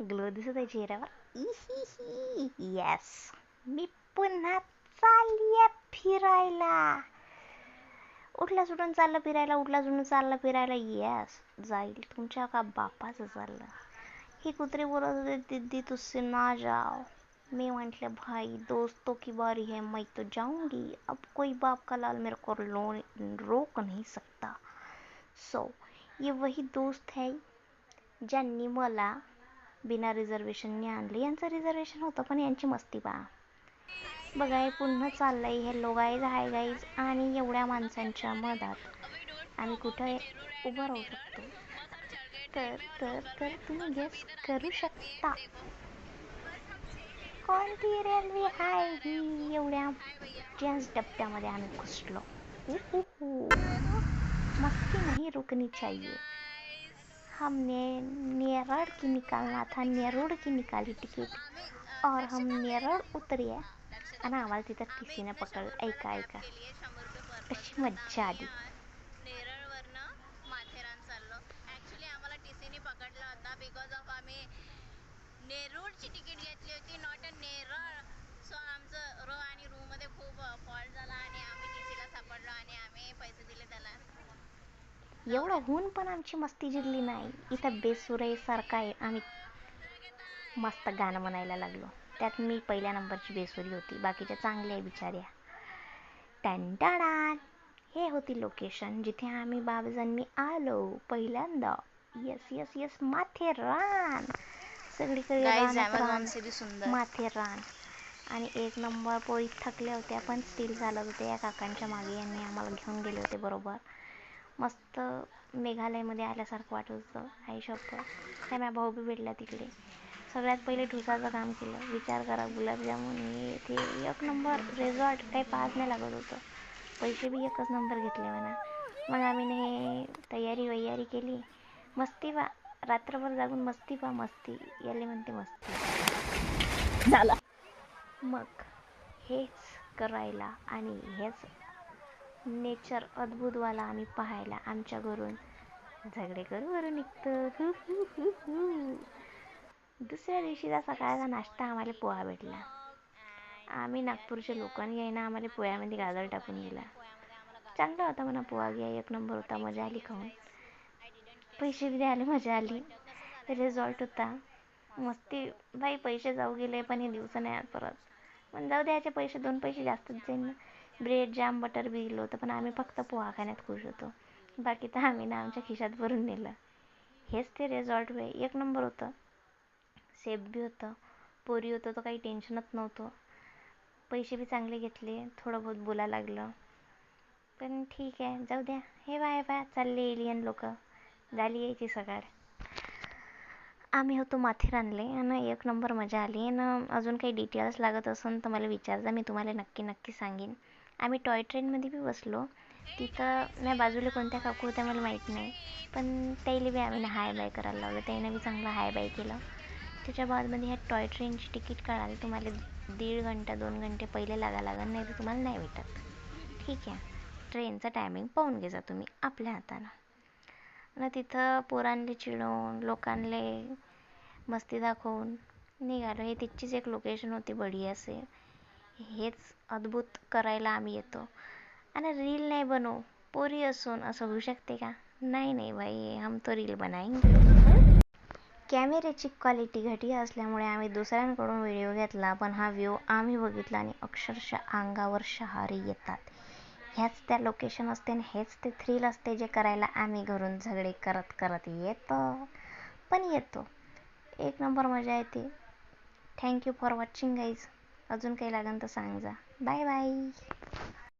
Glow दिसत आहे चेहऱ्यावर येस चालली फिरायला उठला सुटून चाललं फिरायला उठला सुटून चाललं फिरायला येस जाईल तुमच्या का बापाचं चाललं ही कुत्रे बोलत होते दीदी तुझसे ना जाओ मैं म्हटले भाई दोस्तों की बारी है मैं तो जाऊँगी अब कोई बाप का लाल मेरे को लो रोक नहीं सकता सो ये वही दोस्त है ज्यांनी मला बिना रिझर्वेशनने आणलं. यांचं रिझर्वेशन होतं पण यांची मस्ती पहा. बघा हे पुन्हा चाललंय. हॅलो गाईज हाय गाईज आणि एवढ्या माणसांच्या मधात आम्ही कुठं उभं राहू शकतो? तर तर तर तुम्ही गेस करू शकता. कोणती रेल्वे आहे ही? एवढ्या जेंट्स डब्यामध्ये आम्ही घुसलो. मस्ती नाही रुकणी चाहिए हमने नेरड़ की निकालना था नेरूड की निकाली तिकीट और हम नेरळ उतरे आणि आम्हाला तिथं टी सीने पकडलं ऐका ऐका। कशी मज्जा आली माथेरान चाललो ॲक्च्युली आम्हाला टी सीने पकडला होता बिकॉज ऑफ आम्ही नेरूळची तिकीट घेतली होती नॉट अ नेरळ. सो आमचं र आणि रूममध्ये खूप फॉल्ट झाला आणि आम्ही टी सीला सापडलो आणि आम्ही पैसे दिले त्याला एवढं होऊन पण आमची मस्ती जिरली नाही. इथं बेसुरे सारखा आहे. आम्ही मस्त गाणं म्हणायला लागलो. त्यात मी पहिल्या नंबरची बेसुरी होती. बाकीच्या चांगल्या आहे बिचाऱ्या. टंटाडान हे होती लोकेशन जिथे आम्ही बाबजणमी आलो पहिल्यांदा. येस येस येस माथेरान सगळीकडे माथेरान आणि एक नंबर पोळी थकल्या होत्या पण स्टील चालत होते. या काकांच्या मागे यांनी आम्हाला घेऊन गेले होते बरोबर. मस्त मेघालयमध्ये आल्यासारखं वाटत होतं आई शप्पथ त्या माझ्या भाऊ बी भेटला तिकडे. सगळ्यात पहिले ठुसाचं काम केलं. विचार करा गुलाबजामुन हे ते एक नंबर रिझॉर्ट काही पास नाही लागत होतं. पैसे बी एकच नंबर घेतले म्हणा. मग आम्ही हे तयारी वैयारी केली. मस्ती बा रात्रभर जागून मस्ती पा मस्ती. याले म्हणते मस्ती. झाला. मग हेच करायला आणि हेच नेचर अद्भुतवाला आम्ही पाहायला आमच्या घरून. झगडे करू करू दुसऱ्या दिवशीचा सकाळचा नाश्ता आम्हाला पोहा भेटला. आम्ही नागपूरच्या लोकांनी यायना आम्हाला पोह्यामध्ये गाजर टाकून दिला. चांगला होता म्हणा पोहा घ्या एक नंबर होता मजा आली खाऊन. पैसे बी द्यायला मजा आली. रिझॉल्ट होता. मस्ती. बाई पैसे जाऊ गेले पण हे दिवस नाही परत पण जाऊ द्यायचे पैसे दोन पैसे जास्तच जाईल ना. ब्रेड जाम बटर बी दिलं होतं पण आम्ही फक्त पोहा खाण्यात खुश होतो. बाकी तर आम्ही ना आमच्या खिशात भरून नेलं. हेच ते रिझॉर्ट वे एक नंबर होतं. सेफ बी होतं. पोरी होतं तर काही टेन्शनच नव्हतं. पैसे बी चांगले घेतले. थोडं बहुत बोलायला लागलं. पण ठीक आहे. जाऊ द्या. हे बाय बाय. बा चालले एलियन लोक. झाली यायची सकाळ आम्ही होतो माथेरानले. आणि एक नंबर मजा आली. आणि अजून काही डिटेल्स लागत असेल तर मला विचारजा. मी तुम्हाला नक्की नक्की सांगेन. आम्ही टॉय ट्रेनमध्ये बी बसलो. तिथं म्या बाजूला कोणत्या काकू होत्या मला माहीत नाही. पण त्याला बी आम्ही हाय बाय करायला लावलं. त्यानं बी चांगलं हाय बाय केलं. त्याच्या बादमध्ये ह्या टॉय ट्रेनची तिकीट काढायला तुम्हाला दीड घंटा दोन घंटे पहिले लागा लागेल नाही तर तुम्हाला नाही भेटत. ठीक आहे. ट्रेनचा टायमिंग पाहून घेजा तुम्ही आपल्या हातानं. न तिथं पोरांले चिडवून लोकांले मस्ती दाखवून निघालो. हे तिथचीच एक लोकेशन होती बढी असे हेच अद्भुत करायला आम्ही येतो. आणि रील नाही बनवू. पोरी असून असं होऊ शकते का? नाही नाही बाई. हम तो रील बनाएंगे. कॅमेऱ्याची क्वालिटी घटिया असल्यामुळे आम्ही दुसऱ्यांकडून व्हिडिओ घेतला पण हा व्ह्यू आम्ही बघितला आणि अक्षरशः अंगावर शहारी येतात. ह्याच त्या लोकेशन असते आणि हेच ते थ्रिल असते जे करायला आम्ही घरून झगडे करत करत येतो. पण येतो. एक नंबर मजा येते. थँक्यू फॉर वॉचिंग गाईज अजून काही लागेल तर सांग जा. Bye bye.